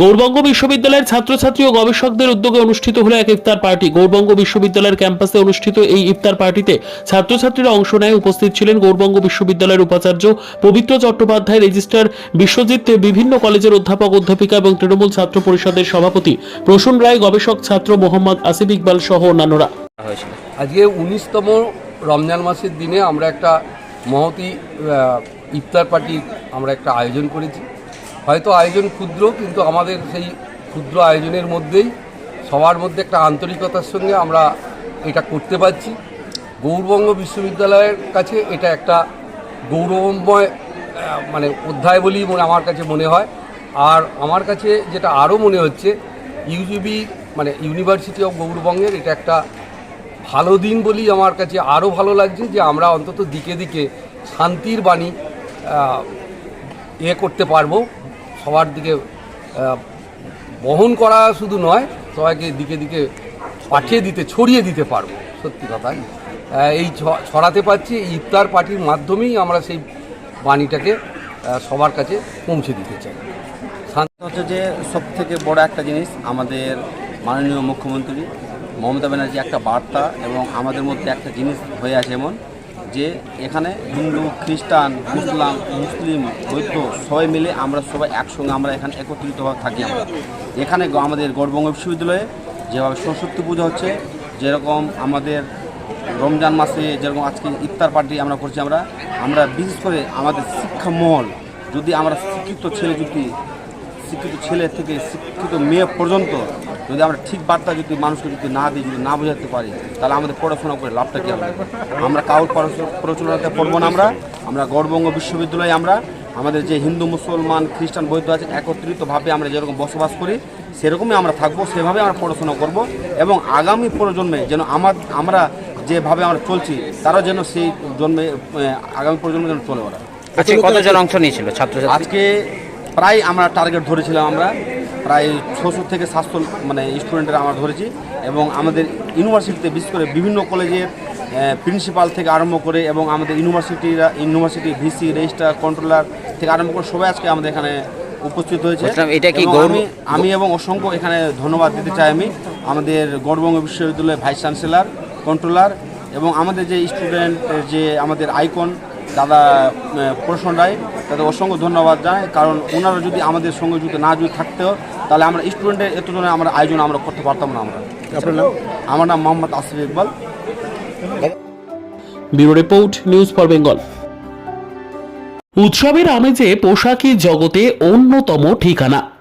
গৌরবঙ্গ বিশ্ববিদ্যালয়ের ছাত্রছাত্রী ও গবেষকদের উদ্যোগে অনুষ্ঠিত হলো এক ইফতার পার্টি। গৌরবঙ্গ বিশ্ববিদ্যালয়ের ক্যাম্পাসে অনুষ্ঠিত এই ইফতার পার্টিতে ছাত্রছাত্রীরা অংশ নেয়। উপস্থিত ছিলেন গৌরবঙ্গ বিশ্ববিদ্যালয়ের উপাচার্য পবিত্র চট্টোপাধ্যায়, রেজিস্ট্রার বিশ্বজিৎ, বিভিন্ন কলেজের অধ্যাপক, অধ্যাপিকা এবং তৃণমূল ছাত্র পরিষদের সভাপতি প্রসূন রায়, গবেষক ছাত্র মোহাম্মদ আসিফ ইকবাল সহ অন্যান্যরা। আজকে উনিশতম রমজান মাসের দিনে আমরা একটা মহতি ইফতার পার্টি আমরা একটা আয়োজন করেছি। হয়তো আয়োজন ক্ষুদ্র, কিন্তু আমাদের সেই ক্ষুদ্র আয়োজনের মধ্যেই, সবার মধ্যে একটা আন্তরিকতার সঙ্গে আমরা এটা করতে পারছি। গৌরবঙ্গ বিশ্ববিদ্যালয়ের কাছে এটা একটা গৌরবময় মানে অধ্যায় বলি মনে আমার কাছে মনে হয়। আর আমার কাছে যেটা আরও মনে হচ্ছে ইউজিবি মানে ইউনিভার্সিটি অফ গৌরবঙ্গের এটা একটা ভালো দিন বলি আমার কাছে আরও ভালো লাগছে যে আমরা অন্তত দিকে দিকে শান্তির বাণী ইয়ে করতে পারব। সবার দিকে বহন করা শুধু নয়, সবাইকে দিকে দিকে পাঠিয়ে দিতে, ছড়িয়ে দিতে পারব, সত্যি কথাই এই ছড়াতে পারছি ইফতার পার্টির মাধ্যমেই আমরা সেই বাণীটাকে সবার কাছে পৌঁছে দিতে চাই। হচ্ছে যে সব থেকে বড় একটা জিনিস আমাদের মাননীয় মুখ্যমন্ত্রী মমতা ব্যানার্জি একটা বার্তা এবং আমাদের মধ্যে একটা জিনিস হয়ে আছে এমন যে এখানে হিন্দু, খ্রিস্টান, মুসলাম, মুসলিম, বৌদ্ধ সবাই মিলে আমরা সবাই একসঙ্গে আমরা এখানে একত্রিতভাবে থাকি আমরা। এখানে আমাদের গৌরবঙ্গ বিশ্ববিদ্যালয়ে যেভাবে সরস্বতী পুজো হচ্ছে, যেরকম আমাদের রমজান মাসে যেরকম আজকে ইফতার পার্টি আমরা করছি আমরা আমরা বিশেষ করে আমাদের শিক্ষা মহল, যদি আমরা শিক্ষিত ছেলে, যদি শিক্ষিত ছেলে থেকে শিক্ষিত মেয়ে পর্যন্ত যদি আমরা ঠিক বার্তা যদি মানুষকে যদি না দিই যদি না বোঝাতে পারি তাহলে আমাদের পড়াশোনা করে লাভটা কী হবে? আমরা কাউর প্ররোচনাতে পড়ব না আমরা আমরা গড়বঙ্গ বিশ্ববিদ্যালয়ে আমরা আমাদের যে হিন্দু মুসলমান খ্রিস্টান বৌদ্ধ আছে একত্রিতভাবে আমরা যেরকম বসবাস করি সেরকমই আমরা থাকব সেভাবে আমরা পড়াশোনা করব এবং আগামী প্রজন্মে যেন আমার আমরা যেভাবে আমরা চলছি তারা যেন সেই জন্মে আগামী প্রজন্মে যেন চলে ওরা আজকে কতজন অংশ নিয়েছিল ছাত্রছাত্রী? আজকে প্রায় আমরা টার্গেট ধরেছিলাম আমরা প্রায় ছশো থেকে সাতশো মানে স্টুডেন্টরা আমরা ধরেছি এবং আমাদের ইউনিভার্সিটিতে বিশেষ করে বিভিন্ন কলেজের প্রিন্সিপাল থেকে আরম্ভ করে এবং আমাদের ইউনিভার্সিটিরা ইউনিভার্সিটি ভিসি রেজিস্ট্রার কন্ট্রোলার থেকে আরম্ভ করে সবাই আজকে আমাদের এখানে উপস্থিত হয়েছে। এটা কি আমি এবং অসংখ্য এখানে ধন্যবাদ দিতে চাই আমি। আমাদের গৌরবঙ্গ বিশ্ববিদ্যালয়ের ভাইস চ্যান্সেলর কন্ট্রোলার এবং আমাদের যে স্টুডেন্ট যে আমাদের আইকন দাদা প্রসন্ন রায় তাদের অসংখ্য ধন্যবাদ জানাই। কারণ ওনারা যদি আমাদের সঙ্গে যদি না যদি থাকতেও তাহলে আমরা স্টুডেন্টের এত এতজনের আমরা আয়োজন আমরা করতে পারতাম না আমরা। আমার নাম Mohammad Asif Iqbal. Bureau report news for Bengal. উৎসবের আমেজে পোশাকি জগতে অন্যতম ঠিকানা।